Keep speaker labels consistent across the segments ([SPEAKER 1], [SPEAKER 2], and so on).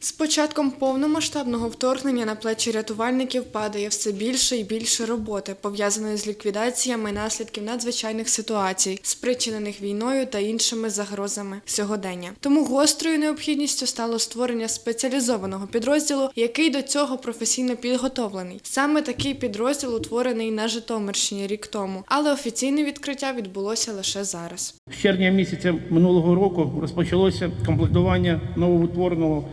[SPEAKER 1] З початком повномасштабного вторгнення на плечі рятувальників падає все більше і більше роботи, пов'язаної з ліквідаціями наслідків надзвичайних ситуацій, спричинених війною та іншими загрозами сьогодення. Тому гострою необхідністю стало створення спеціалізованого підрозділу, який до цього професійно підготовлений. Саме такий підрозділ утворений на Житомирщині рік тому, але офіційне відкриття відбулося лише зараз.
[SPEAKER 2] З червня місяця минулого року розпочалося комплектування новоутвореного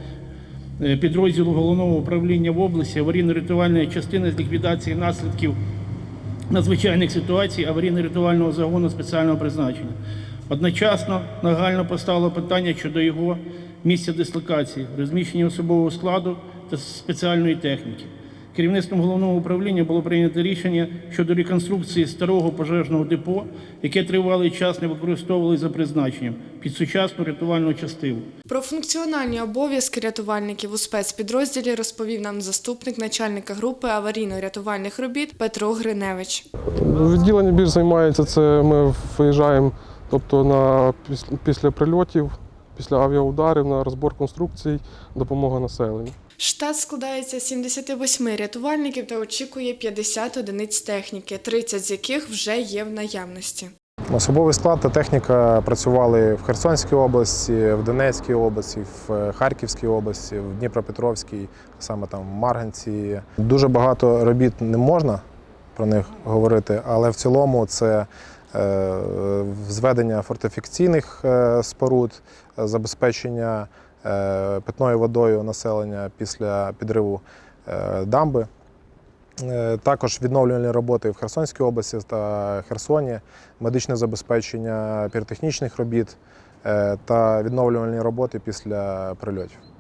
[SPEAKER 2] підрозділу головного управління в області аварійно-рятувальної частини з ліквідації наслідків надзвичайних ситуацій аварійно-рятувального загону спеціального призначення. Одночасно нагально постало питання щодо його місця дислокації, розміщення особового складу та спеціальної техніки. Керівництвом головного управління було прийнято рішення щодо реконструкції старого пожежного депо, яке тривалий час не використовували за призначенням під сучасну рятувальну частину.
[SPEAKER 1] Про функціональні обов'язки рятувальників у спецпідрозділі розповів нам заступник начальника групи аварійно-рятувальних робіт Петро Гриневич.
[SPEAKER 3] Відділення більш займається це. Ми виїжджаємо тобто на піс- після прильотів, після авіаударів на розбор конструкцій, допомога населенню.
[SPEAKER 1] Штат складається з 78 рятувальників та очікує 50 одиниць техніки, 30 з яких вже є в наявності.
[SPEAKER 4] Особовий склад та техніка працювали в Херсонській області, в Донецькій області, в е, Харківській області, в Дніпропетровській, саме там в Марганці. Дуже багато робіт не можна про них говорити, але в цілому це е, зведення фортифікаційних е, споруд, е, забезпечення е, питною водою населення після підриву дамби. Також відновлювальні роботи в Херсонській області та Херсоні, медичне забезпечення піротехнічних робіт та відновлювальні роботи після прильотів.